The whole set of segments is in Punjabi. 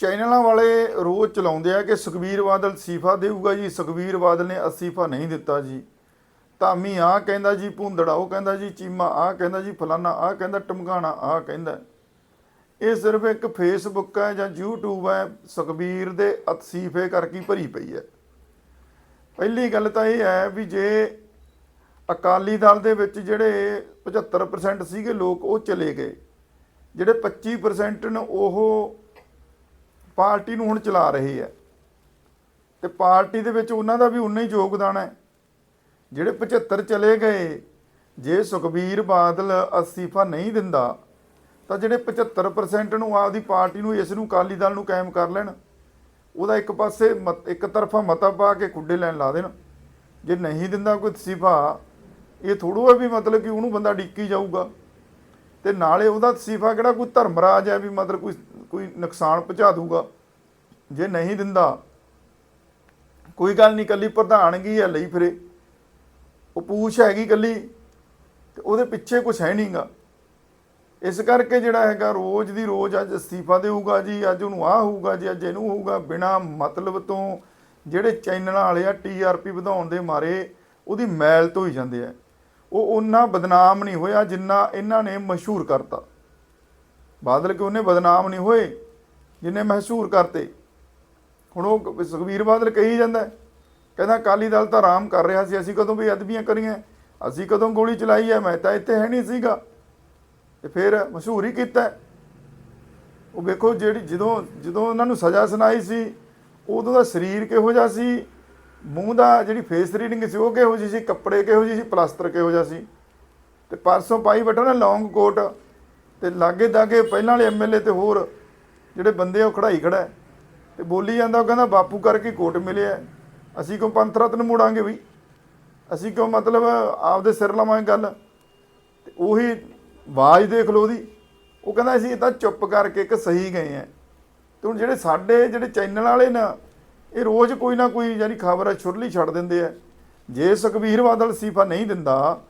ਚੈਨਲਾਂ ਵਾਲੇ ਰੋਜ਼ ਚਲਾਉਂਦੇ ਆ ਕਿ ਸੁਖਬੀਰ ਬਾਦਲ ਅਸਤੀਫਾ ਦੇਊਗਾ ਜੀ। ਸੁਖਬੀਰ ਬਾਦਲ ਨੇ ਅਸੀਫਾ ਨਹੀਂ ਦਿੱਤਾ ਜੀ। ਧਾਮੀ ਆ ਕਹਿੰਦਾ ਜੀ, ਭੁੰਦੜਾ ਉਹ ਕਹਿੰਦਾ ਜੀ, ਚੀਮਾ ਆ ਕਹਿੰਦਾ ਜੀ, ਫਲਾਨਾ ਆ ਕਹਿੰਦਾ ਟਮਕਾਣਾ ਆ ਕਹਿੰਦਾ। ਇਹ ਸਿਰਫ ਇੱਕ ਫੇਸਬੁੱਕ ਹੈ ਜਾਂ YouTube ਹੈ, ਸੁਖਬੀਰ ਦੇ ਅਸੀਫੇ ਕਰਕੇ ਭਰੀ ਪਈ ਹੈ। ਪਹਿਲੀ ਗੱਲ ਤਾਂ ਇਹ ਹੈ ਵੀ ਜੇ ਅਕਾਲੀ ਦਲ ਦੇ ਵਿੱਚ ਜਿਹੜੇ 75% ਸੀਗੇ ਲੋਕ, ਉਹ ਚਲੇ ਗਏ। ਜਿਹੜੇ 25% ਨੇ, ਉਹ ਪਾਰਟੀ ਨੂੰ ਹੁਣ ਚਲਾ ਰਹੇ ਹੈ। ਤੇ ਪਾਰਟੀ ਦੇ ਵਿੱਚ ਉਹਨਾਂ ਦਾ ਵੀ ਉਨਾ ਹੀ ਯੋਗਦਾਨ ਹੈ। ਜਿਹੜੇ 75 ਚਲੇ ਗਏ, ਜੇ ਸੁਖਬੀਰ ਬਾਦਲ ਅਸਤੀਫਾ ਨਹੀਂ ਦਿੰਦਾ, ਤਾਂ ਜਿਹੜੇ 75% ਨੂੰ ਆਪਦੀ ਪਾਰਟੀ ਨੂੰ, ਇਸ ਨੂੰ ਅਕਾਲੀ ਦਲ ਨੂੰ ਕਾਇਮ ਕਰ ਲੈਣ, ਉਹਦਾ ਇੱਕ ਪਾਸੇ ਮਤ- ਇੱਕ ਤਰਫਾ ਮਤਾ ਪਾ ਕੇ ਖੁੱਡੇ ਲੈਣ ਲਾ ਦੇਣ। ਜੇ ਨਹੀਂ ਦਿੰਦਾ ਕੋਈ ਅਸਤੀਫਾ, ਇਹ ਥੋੜੋ ਵੀ ਮਤਲਬ ਕਿ ਉਹਨੂੰ ਬੰਦਾ ਡਿੱਕੀ ਜਾਊਗਾ। ਤੇ ਨਾਲੇ ਉਹਦਾ ਅਸਤੀਫਾ ਕਿਹੜਾ, ਕੋਈ ਧਰਮਰਾਜ ਹੈ ਵੀ ਮਤਲਬ ਕੋਈ ਕੋਈ ਨੁਕਸਾਨ ਪਹੁੰਚਾ ਦੂਗਾ। ਜੇ ਨਹੀਂ ਦਿੰਦਾ, ਕੋਈ ਗੱਲ ਨਹੀਂ, ਕੱਲੀ ਪ੍ਰਧਾਨਗੀ ਹੈ ਲਈ ਫਿਰੇ। ਉਹ ਪੂਛ ਹੈਗੀ ਕੱਲੀ, ਤੇ ਉਹਦੇ ਪਿੱਛੇ ਕੁਝ ਹੈ ਨਹੀਂਗਾ। ਇਸ ਕਰਕੇ ਜਿਹੜਾ ਹੈਗਾ, ਰੋਜ਼ ਦੀ ਰੋਜ਼ ਅੱਜ ਅਸਤੀਫਾ ਦੇਊਗਾ ਜੀ, ਅੱਜ ਉਹਨੂੰ ਆ ਹੋਊਗਾ ਜੀ, ਅੱਜ ਇਹਨੂੰ ਹੋਊਗਾ। ਬਿਨਾ ਮਤਲਬ ਤੋਂ ਜਿਹੜੇ ਚੈਨਲਾਂ ਵਾਲੇ ਆ ਟੀਆਰਪੀ ਵਧਾਉਣ ਦੇ ਮਾਰੇ, ਉਹਦੀ ਮੈਲ ਤੋਂ ਹੀ ਜਾਂਦੇ ਆ। ਉਹ ਉਹਨਾਂ ਬਦਨਾਮ ਨਹੀਂ ਹੋਇਆ ਜਿੰਨਾ ਇਹਨਾਂ ਨੇ ਮਸ਼ਹੂਰ ਕਰਤਾ। ਬਾਦਲ ਕਿ ਉਹਨੇ ਬਦਨਾਮ ਨਹੀਂ ਹੋਏ? ਜਿੰਨੇ ਮਸ਼ਹੂਰ ਕਰਤੇ। ਹੁਣ ਉਹ ਸੁਖਬੀਰ ਬਾਦਲ ਕਹੀ ਜਾਂਦਾ ਕਹਿੰਦਾ ਅਕਾਲੀ ਦਲ ਤਾਂ ਆਰਾਮ ਕਰ ਰਿਹਾ ਸੀ, ਅਸੀਂ ਕਦੋਂ ਵੀ ਅਦਬੀਆਂ ਕਰੀਆਂ, ਅਸੀਂ ਕਦੋਂ ਗੋਲੀ ਚਲਾਈ ਹੈ, ਮੈਂ ਤਾਂ ਇੱਥੇ ਹੈ ਨਹੀਂ ਸੀਗਾ। ਤੇ ਫਿਰ ਮਸ਼ਹੂਰ ਹੀ ਕੀਤਾ ਉਹ ਵੇਖੋ ਜਿਹੜੀ ਜਦੋਂ ਜਦੋਂ ਉਹਨਾਂ ਨੂੰ ਸਜ਼ਾ ਸੁਣਾਈ ਸੀ, ਉਦੋਂ ਦਾ ਸਰੀਰ ਕਿਹੋ ਜਿਹਾ ਸੀ, ਮੂੰਹ ਦਾ ਜਿਹੜੀ ਫੇਸ ਰੀਡਿੰਗ ਸੀ, ਉਹ ਕਿਹੋ ਜਿਹੀ ਸੀ, ਕੱਪੜੇ ਕਿਹੋ ਜਿਹੇ ਸੀ, ਪਲਾਸਟਰ ਕਿਹੋ ਜਿਹਾ ਸੀ। ਤੇ ਪਰਸੋਂ ਪਾਈ ਬੈਠਾ ਨਾ ਲੌਂਗ ਕੋਟ, ਤੇ ਲਾਗੇ ਦਾਗੇ ਪਹਿਲਾਂ ਵਾਲੇ ਐਮਐਲਏ ਤੇ ਹੋਰ ਜਿਹੜੇ ਬੰਦੇ ਉਹ ਖੜਾਈ ਖੜਾ ਹੈ। ਤੇ ਬੋਲੀ ਜਾਂਦਾ, ਉਹ ਕਹਿੰਦਾ, ਬਾਪੂ ਕਰਕੇ ਕੋਟ ਮਿਲਿਆ ਅਸੀਂ ਕਿਉਂ ਪੰਥ ਨੂੰ ਮੋੜਾਂਗੇ ਵੀ ਅਸੀਂ ਕਿਉਂ ਮਤਲਬ ਆਪਦੇ ਸਿਰ ਲਾਵਾਂਗੇ ਗੱਲ? ਤੇ ਉਹੀ ਆਵਾਜ਼ ਦੇਖ ਲਓ ਉਹਦੀ। ਉਹ ਕਹਿੰਦਾ, ਅਸੀਂ ਤਾਂ ਚੁੱਪ ਕਰਕੇ ਇੱਕ ਸਹੀ ਗਏ ਆ ਤੇ ਹੁਣ ਜਿਹੜੇ ਸਾਡੇ, ਜਿਹੜੇ ਚੈਨਲ ਵਾਲੇ ਨਾ, ਇਹ ਰੋਜ਼ ਕੋਈ ਨਾ ਕੋਈ ਯਾਨੀ ਖਬਰ ਛੁਰਲੀ ਛੱਡ ਦਿੰਦੇ ਆ। ਜੇ ਸੁਖਬੀਰ ਬਾਦਲ ਅਸਤੀਫਾ ਨਹੀਂ ਦਿੰਦਾ,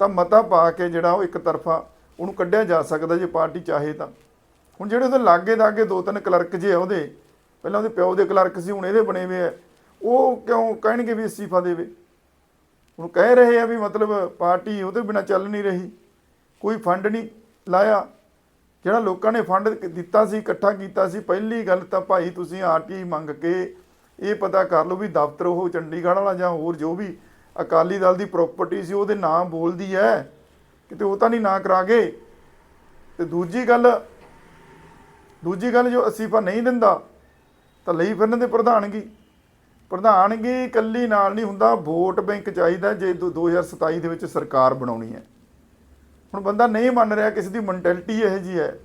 ਤਾਂ ਮਤਾ ਪਾ ਕੇ ਜਿਹੜਾ ਉਹ ਇੱਕ ਤਰਫਾ ਉਹਨੂੰ ਕੱਢਿਆ ਜਾ ਸਕਦਾ ਜੇ ਪਾਰਟੀ ਚਾਹੇ ਤਾਂ। ਹੁਣ ਜਿਹੜੇ ਉਹਦੇ ਲਾਗੇ ਦਾਗੇ ਦੋ ਤਿੰਨ ਕਲਰਕ ਜੇ ਆ ਉਹਦੇ, ਪਹਿਲਾਂ ਉਹਦੇ ਪਿਓ ਦੇ ਕਲਰਕ ਸੀ, ਹੁਣ ਇਹਦੇ ਬਣੇ ਹੋਏ ਆ। ਉਹ ਕਿਉਂ ਕਹਿਣਗੇ ਵੀ ਅਸਤੀਫਾ ਦੇਵੇ? ਹੁਣ ਕਹਿ ਰਹੇ ਆ ਵੀ ਮਤਲਬ ਪਾਰਟੀ ਉਹਦੇ ਬਿਨਾ ਚੱਲ ਨਹੀਂ ਰਹੀ, ਕੋਈ ਫੰਡ ਨਹੀਂ ਲਾਇਆ। ਜਿਹੜਾ ਲੋਕਾਂ ਨੇ ਫੰਡ ਦਿੱਤਾ ਸੀ, ਇਕੱਠਾ ਕੀਤਾ ਸੀ, ਪਹਿਲੀ ਗੱਲ ਤਾਂ ਭਾਈ ਤੁਸੀਂ ਆਰਟੀ ਮੰਗ ਕੇ ਇਹ ਪਤਾ ਕਰ ਲਓ ਵੀ ਦਫ਼ਤਰ ਉਹ ਚੰਡੀਗੜ੍ਹ ਵਾਲਾ ਜਾਂ ਹੋਰ ਜੋ ਵੀ ਅਕਾਲੀ ਦਲ ਦੀ ਪ੍ਰਾਪਰਟੀ ਸੀ, ਉਹਦੇ ਨਾਮ ਬੋਲਦੀ ਹੈ। ਕਿਤੇ ਉਹ ਤਾਂ ਨਹੀਂ ਨਾ ਕਰਾ ਗਏ ਤੇ ਦੂਜੀ ਗੱਲ ਦੂਜੀ ਗੱਲ ਜੋ ਅਸੀਫਾ ਨਹੀਂ ਦਿੰਦਾ, ਤਾਂ ਲਈ ਫਿਰਨ ਦੇ ਪ੍ਰਧਾਨਗੀ। ਪ੍ਰਧਾਨਗੀ ਇਕੱਲੀ ਨਾਲ ਨਹੀਂ ਹੁੰਦਾ, ਵੋਟ ਬੈਂਕ ਚਾਹੀਦਾ ਜੇ ਦੋ- 2027 ਦੇ ਵਿੱਚ ਸਰਕਾਰ ਬਣਾਉਣੀ ਹੈ। ਹੁਣ ਬੰਦਾ ਨਹੀਂ ਮੰਨ ਰਿਹਾ, ਕਿਸੇ ਦੀ ਮੈਂਟੈਲਿਟੀ ਇਹੋ ਜੀ ਹੈ।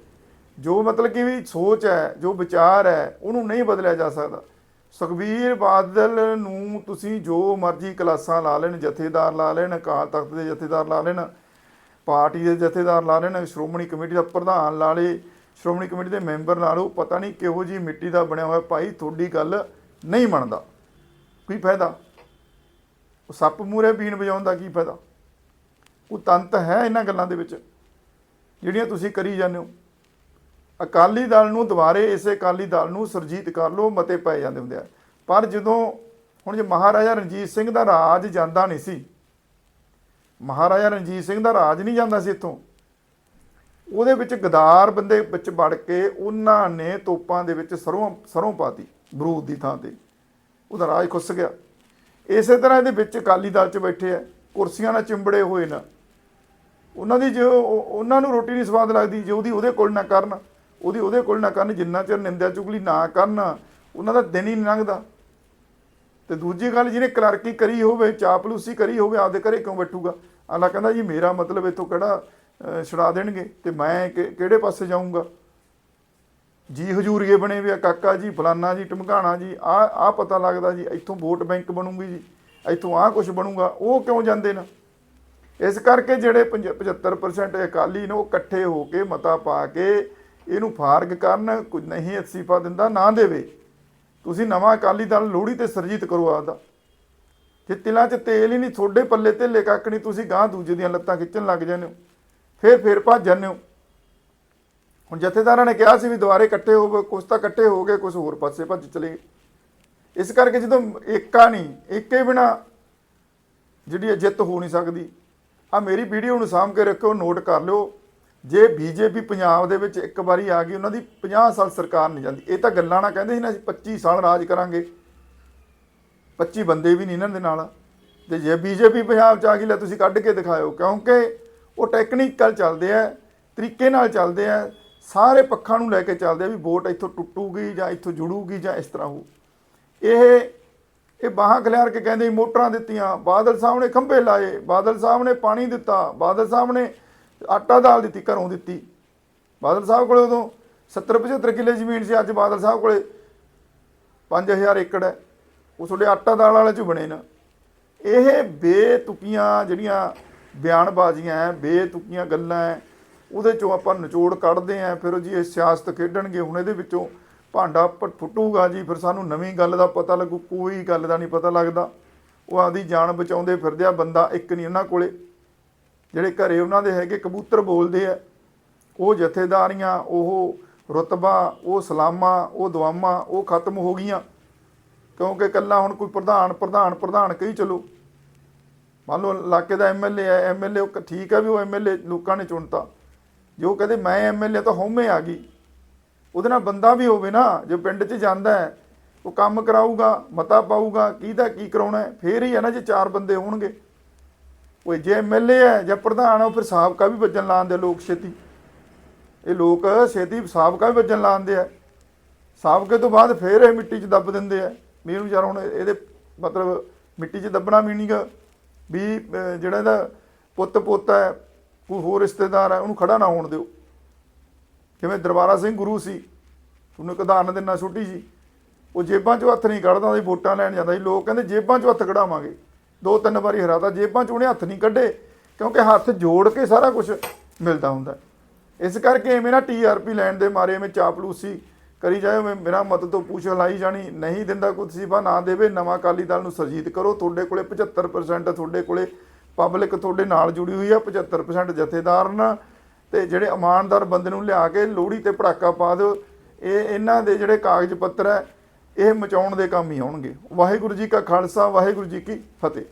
ਜੋ ਮਤਲਬ ਕਿ ਵੀ ਸੋਚ ਹੈ, ਜੋ ਵਿਚਾਰ ਹੈ, ਉਹਨੂੰ ਨਹੀਂ ਬਦਲਿਆ ਜਾ ਸਕਦਾ। ਸੁਖਬੀਰ ਬਾਦਲ ਨੂੰ ਤੁਸੀਂ ਜੋ ਮਰਜ਼ੀ ਕਲਾਸਾਂ ਲਾ ਲੈਣ, ਜਥੇਦਾਰ ਲਾ ਲੈਣ, ਅਕਾਲ ਤਖਤ ਦੇ ਜਥੇਦਾਰ ਲਾ ਲੈਣ, ਪਾਰਟੀ ਦੇ ਜਥੇਦਾਰ ਲਾ ਲੈਣ, ਸ਼੍ਰੋਮਣੀ ਕਮੇਟੀ ਦਾ ਪ੍ਰਧਾਨ ਲਾ ਲੇ ਸ਼੍ਰੋਮਣੀ ਕਮੇਟੀ ਦੇ ਮੈਂਬਰ ਨਾਲ ਉਹ ਪਤਾ ਨਹੀਂ ਕਿਹੋ ਜੀ ਮਿੱਟੀ ਦਾ ਬਣਿਆ ਹੋਇਆ ਭਾਈ ਤੁਹਾਡੀ ਗੱਲ ਨਹੀਂ ਮੰਨਦਾ। ਕੀ ਫਾਇਦਾ? ਉਹ ਸੱਪ ਮੂਰੇ ਬੀਨ ਵਜਾਉਣ ਦਾ ਕੀ ਫਾਇਦਾ? ਉਹ ਤੰਤ ਹੈ ਇਹਨਾਂ ਗੱਲਾਂ ਦੇ ਵਿੱਚ, ਜਿਹੜੀਆਂ ਤੁਸੀਂ ਕਰੀ ਜਾਂਦੇ ਹੋ। ਅਕਾਲੀ ਦਲ ਨੂੰ ਦੁਬਾਰੇ ਇਸੇ ਅਕਾਲੀ ਦਲ ਨੂੰ ਸਰਜੀਤ ਕਰ ਲਓ, ਮਤੇ ਪਏ ਜਾਂਦੇ ਹੁੰਦੇ ਆ। ਪਰ ਜਦੋਂ ਹੁਣ ਜੇ ਮਹਾਰਾਜਾ ਰਣਜੀਤ ਸਿੰਘ ਦਾ ਰਾਜ ਜਾਂਦਾ ਨਹੀਂ ਸੀ, ਮਹਾਰਾਜਾ ਰਣਜੀਤ ਸਿੰਘ ਦਾ ਰਾਜ ਨਹੀਂ ਜਾਂਦਾ ਸੀ ਇੱਥੋਂ ਉਹਦੇ ਵਿੱਚ ਗਦਾਰ ਬੰਦੇ ਵਿੱਚ ਵੜ ਕੇ ਉਹਨਾਂ ਨੇ ਤੋਪਾਂ ਦੇ ਵਿੱਚ ਸਰੋਂ ਸਰੋਂ ਪਾਤੀ ਬਰੂਦ ਦੀ ਥਾਂ ਤੇ। ਉਹਦਾ ਰਾਜ ਖੁੱਸ ਗਿਆ। ਇਸੇ ਤਰ੍ਹਾਂ ਇਹਦੇ ਵਿੱਚ ਅਕਾਲੀ ਦਲ 'ਚ ਬੈਠੇ ਆ, ਕੁਰਸੀਆਂ ਨਾਲ ਚਿੰਬੜੇ ਹੋਏ ਨਾ। ਉਹਨਾਂ ਦੀ ਜੋ ਉਹਨਾਂ ਨੂੰ ਰੋਟੀ ਨਹੀਂ ਸਵਾਦ ਲੱਗਦੀ, ਜੇ ਉਹਦੀ ਉਹਦੇ ਕੋਲ ਨਾ ਕਰਨ, ਉਹਦੀ ਉਹਦੇ ਕੋਲ ਨਾ ਕਰਨ, ਜਿੰਨਾ ਚਿਰ ਨਿੰਦਿਆ ਚੁਗਲੀ ਨਾ ਕਰਨ, ਉਹਨਾਂ ਦਾ ਦਿਨ ਹੀ ਨਹੀਂ ਲੰਘਦਾ। ਤੇ ਦੂਜੀ ਗੱਲ, ਜਿਹਨੇ ਕਲਰਕੀ ਕਰੀ ਹੋਵੇ, ਚਾਪਲੂਸੀ ਕਰੀ ਹੋਵੇ, ਆਪਦੇ ਘਰੇ ਕਿਉਂ ਬੈਠੂਗਾ? ਆਲਾ ਕਹਿੰਦਾ ਜੀ, ਮੇਰਾ ਮਤਲਬ ਇਥੋਂ ਕਿਹੜਾ ਛੁਡਾ ਦੇਣਗੇ ਤੇ ਮੈਂ ਕਿ- ਕਿਹੜੇ ਪਾਸੇ ਜਾਊਂਗਾ? ਜੀ ਹਜੂਰੀਏ ਬਣੇ ਵੀ ਆ, ਕਾਕਾ ਜੀ, ਫਲਾਨਾ ਜੀ ਟਮਕਾਣਾ ਜੀ, ਆ ਆ ਪਤਾ ਲੱਗਦਾ ਜੀ, ਇੱਥੋਂ ਵੋਟ ਬੈਂਕ ਬਣੂਗੀ ਜੀ, ਇੱਥੋਂ ਆ ਕੁਝ ਬਣੂਗਾ, ਉਹ ਕਿਉਂ ਜਾਂਦੇ ਨਾ? ਇਸ ਕਰਕੇ ਜਿਹੜੇ ਪੰਜ- 75% ਅਕਾਲੀ ਨੇ, ਉਹ ਇਕੱਠੇ ਹੋ ਕੇ ਮਤਾ ਪਾ ਕੇ ਇਹਨੂੰ ਫਾਰਗ ਕਰਨ ਕੁਝ ਨਹੀਂ ਅਸਤੀਫਾ ਦਿੰਦਾ, ਨਾ ਦੇਵੇ। ਤੁਸੀਂ ਨਵਾਂ ਅਕਾਲੀ ਦਲ ਲੋਹੜੀ ਤੇ ਸਰਜੀਤ ਕਰੋ ਆਪਦਾ। ਜੇ ਤਿਲਾਂ 'ਚ ਤੇਲ ਹੀ ਨਹੀਂ, ਤੁਹਾਡੇ ਪੱਲੇ ਤੇ ਕੱਖ ਨਹੀਂ, ਤੁਸੀਂ ਗਾਂ ਦੂਜੇ ਦੀਆਂ ਲੱਤਾਂ ਖਿੱਚਣ ਲੱਗ ਜਾਂਦੇ ਹੋ। ਫਿਰ ਫਿਰ ਭੱਜ ਜਾਂਦੇ ਹੋ। ਹੁਣ ਜਥੇਦਾਰਾਂ ਨੇ ਕਿਹਾ ਸੀ ਵੀ ਦੁਬਾਰੇ ਇਕੱਠੇ ਹੋ ਗਏ, ਕੁਛ ਤਾਂ ਇਕੱਠੇ ਹੋ ਗਏ ਕੁਝ ਹੋਰ ਪਾਸੇ ਭੱਜ ਚਲੇ ਗਏ। ਇਸ ਕਰਕੇ ਜਦੋਂ ਏਕਾ ਨਹੀਂ, ਏਕੇ ਬਿਨਾ ਜਿਹੜੀ ਇਹ ਜਿੱਤ ਹੋ ਨਹੀਂ ਸਕਦੀ। ਆ ਮੇਰੀ ਵੀਡੀਓ ਨੂੰ ਸਾਂਭ ਕੇ ਰੱਖਿਓ, ਨੋਟ ਕਰ ਲਿਓ। ਜੇ ਬੀਜੇਪੀ ਪੰਜਾਬ ਦੇ ਵਿੱਚ ਇੱਕ ਵਾਰੀ ਆ ਗਈ, ਉਹਨਾਂ ਦੀ 50 ਸਾਲ ਸਰਕਾਰ ਨਹੀਂ ਜਾਂਦੀ। ਇਹ ਤਾਂ ਗੱਲਾਂ ਨਾ ਕਹਿੰਦੇ ਸੀ ਨਾ, ਅਸੀਂ 25 ਸਾਲ ਰਾਜ ਕਰਾਂਗੇ। 25 ਬੰਦੇ ਵੀ ਨਹੀਂ ਇਹਨਾਂ ਦੇ ਨਾਲ। ਤੇ ਜੇ ਬੀਜੇਪੀ ਪੰਜਾਬ ਚ ਆ ਗਈ, ਲੈ ਤੁਸੀਂ ਕੱਢ ਕੇ ਦਿਖਾਇਓ। ਕਿਉਂਕਿ ਉਹ ਟੈਕਨੀਕਲ ਚੱਲਦੇ ਆ, ਤਰੀਕੇ ਨਾਲ ਚੱਲਦੇ ਆ, ਸਾਰੇ ਪੱਖਾਂ ਨੂੰ ਲੈ ਕੇ ਚੱਲਦੇ ਆ ਵੀ ਵੋਟ ਇੱਥੋਂ ਟੁੱਟੂਗੀ ਜਾਂ ਇੱਥੋਂ ਜੁੜੂਗੀ ਜਾਂ ਇਸ ਤਰ੍ਹਾਂ ਹੋ ਇਹ ਇਹ ਬਾਹਾਂ ਖਿਲਾਰ ਕੇ ਕਹਿੰਦੇ ਮੋਟਰਾਂ ਦਿੱਤੀਆਂ, ਬਾਦਲ ਸਾਹਿਬ ਨੇ ਖੰਭੇ ਲਾਏ, ਬਾਦਲ ਸਾਹਿਬ ਨੇ ਪਾਣੀ ਦਿੱਤਾ, ਬਾਦਲ ਸਾਹਿਬ ਨੇ ਆਟਾ ਦਾਲ ਦਿੱਤੀ, ਘਰੋਂ ਦਿੱਤੀ। ਬਾਦਲ ਸਾਹਿਬ ਕੋਲੇ ਉਦੋਂ 70 75 ਕਿੱਲੇ ਜ਼ਮੀਨ ਸੀ, ਅੱਜ ਬਾਦਲ ਸਾਹਿਬ ਕੋਲੇ 5000 ਏਕੜ ਹੈ। ਉਹ ਤੁਹਾਡੇ ਆਟਾ ਦਾਲ ਵਾਲੇ ਚ ਬਣੇ ਨਾ। ਇਹ ਬੇਤੁਕੀਆਂ ਜਿਹੜੀਆਂ ਬਿਆਨਬਾਜ਼ੀਆਂ ਹੈ ਬੇਤੁਕੀਆਂ ਗੱਲਾਂ ਹੈ ਉਹਦੇ ਚੋਂ ਆਪਾਂ ਨਿਚੋੜ ਕੱਢਦੇ ਆਂ ਫਿਰ ਉਹ ਜੀ ਇਹ ਸਿਆਸਤ ਖੇਡਣਗੇ, ਹੁਣ ਇਹਦੇ ਵਿੱਚੋਂ ਭਾਂਡਾ ਪ- ਫੁੱਟੂਗਾ ਜੀ, ਫਿਰ ਸਾਨੂੰ ਨਵੀਂ ਗੱਲ ਦਾ ਪਤਾ ਲੱਗੂ, ਕੋਈ ਗੱਲ ਦਾ ਨਹੀਂ ਪਤਾ ਲੱਗਦਾ। ਉਹ ਆਪਦੀ ਜਾਨ ਬਚਾਉਂਦੇ ਫਿਰਦੇ ਆ, ਬੰਦਾ ਇੱਕ ਨਹੀਂ ਉਹਨਾਂ ਕੋਲੇ। ਜਿਹੜੇ ਘਰੇ ਉਹਨਾਂ ਦੇ ਹੈਗੇ, ਕਬੂਤਰ ਬੋਲਦੇ ਆ ਉਹ ਜਥੇਦਾਰੀਆਂ, ਉਹ ਰਤਬਾ, ਉਹ ਸਲਾਮਾਂ, ਉਹ ਦੁਆਵਾਂ, ਉਹ ਖਤਮ ਹੋ ਗਈਆਂ। ਕਿਉਂਕਿ ਕੱਲਾ ਹੁਣ ਕੋਈ ਪ੍ਰਧਾਨ ਪ੍ਰਧਾਨ ਪ੍ਰਧਾਨ ਕਹੀ ਚਲੋ। ਮੰਨ ਲਓ ਇਲਾਕੇ ਦਾ ਐਮਐਲਏ ਹੈ ਐਮਐਲਏ ਉਹ ਠੀਕ ਹੈ ਵੀ ਉਹ ਐਮਐਲਏ ਲੋਕਾਂ ਨੇ ਚੁਣਤਾ। ਜੋ ਕਹਿੰਦੇ ਮੈਂ ਐਮਐਲਏ ਤਾਂ ਹਉਮੈ ਆ ਗਈ। ਉਹਦੇ ਨਾਲ ਬੰਦਾ ਵੀ ਹੋਵੇ ਨਾ, ਜੋ ਪਿੰਡ 'ਚ ਜਾਂਦਾ ਹੈ, ਉਹ ਕੰਮ ਕਰਾਊਗਾ, ਮਤਾ ਪਾਊਗਾ, ਕਿਹਦਾ ਕੀ ਕਰਾਉਣਾ ਹੈ, ਫੇਰ ਹੀ ਹੈ ਨਾ ਜੇ ਚਾਰ ਬੰਦੇ ਹੋਣਗੇ। ਉਹ ਜੇ ਐਮਐਲਏ ਹੈ, ਜਾਂ ਪ੍ਰਧਾਨ ਉਹ ਫਿਰ ਸਾਬਕਾ ਵੀ ਵੱਜਣ ਲਾਉਂਦੇ ਲੋਕ ਛੇਤੀ। ਇਹ ਲੋਕ ਛੇਤੀ ਸਾਬਕਾ ਵੀ ਵੱਜਣ ਲਾਉਂਦੇ ਆ। ਸਾਬਕੇ ਤੋਂ ਬਾਅਦ ਫੇਰ ਇਹ ਮਿੱਟੀ 'ਚ ਦੱਬ ਦਿੰਦੇ ਆ। ਵੀ ਇਹਨੂੰ ਯਾਰ ਹੁਣ ਇਹਦੇ ਮਤਲਬ ਮਿੱਟੀ 'ਚ ਦੱਬਣਾ ਵੀ ਨਹੀਂਗਾ ਵੀ ਜਿਹੜਾ ਇਹਦਾ ਪੁੱਤ ਪੋਤਾ ਹੈ, ਕੋਈ ਹੋਰ ਰਿਸ਼ਤੇਦਾਰ ਹੈ, ਉਹਨੂੰ ਖੜਾ ਨਾ ਹੋਣ ਦਿਓ। ਜਿਵੇਂ ਦਰਬਾਰਾ ਸਿੰਘ ਗੁਰੂ ਸੀ, ਉਹਨੂੰ ਇੱਕ ਉਦਾਹਰਨ ਦਿੰਨਾ ਛੋਟੀ ਜੀ ਉਹ ਜੇਬਾਂ 'ਚੋਂ ਹੱਥ ਨਹੀਂ ਕੱਢਦਾ ਸੀ, ਵੋਟਾਂ ਲੈਣ ਜਾਂਦਾ ਸੀ। ਲੋਕ ਕਹਿੰਦੇ ਜੇਬਾਂ 'ਚੋਂ ਹੱਥ ਕਢਾਵਾਂਗੇ। ਦੋ ਤਿੰਨ ਵਾਰੀ ਹਰਾਤਾ, ਜੇਬਾਂ 'ਚ ਉਹਨੇ ਹੱਥ ਨਹੀਂ ਕੱਢੇ, ਕਿਉਂਕਿ ਹੱਥ ਜੋੜ ਕੇ ਸਾਰਾ ਕੁਝ ਮਿਲਦਾ ਹੁੰਦਾ। ਇਸ ਕਰਕੇ ਐਵੇਂ ਨਾ ਟੀਆਰਪੀ ਲੈਣ ਦੇ ਮਾਰੇ, ਐਵੇਂ ਚਾਪਲੂਸੀ ਕਰੀ ਜਾਏ ਮੇਰਾ ਮਤ ਤੋਂ ਪੁੱਛ ਲਾਈ ਜਾਣੀ, ਨਹੀਂ ਦਿੰਦਾ ਕੋਈ ਤਸੀਫਾ ਨਾ ਦੇਵੇ। ਨਵਾਂ ਅਕਾਲੀ ਦਲ ਨੂੰ ਸਰਜੀਤ ਕਰੋ। ਤੁਹਾਡੇ ਕੋਲੇ 75% ਤੁਹਾਡੇ ਕੋਲੇ ਪਬਲਿਕ ਤੁਹਾਡੇ ਨਾਲ ਜੁੜੀ ਹੋਈ ਆ 75% ਜਥੇਦਾਰ ਨਾ। ਤੇ ਜਿਹੜੇ ਇਮਾਨਦਾਰ ਬੰਦੇ ਨੂੰ ਲਿਆ ਕੇ ਲੋਹੜੀ ਤੇ ਪੜਾਕਾ ਪਾ ਦਿਓ, ਇਹ ਇਹਨਾਂ ਦੇ ਜਿਹੜੇ ਕਾਗਜ਼ ਪੱਤਰ ਹੈ ਇਹ ਮਚਾਉਣ ਦੇ ਕੰਮ ਹੀ ਆਉਣਗੇ। ਵਾਹਿਗੁਰੂ ਜੀ ਕਾ ਖਾਲਸਾ, ਵਾਹਿਗੁਰੂ ਜੀ ਕੀ ਫਤਿਹ।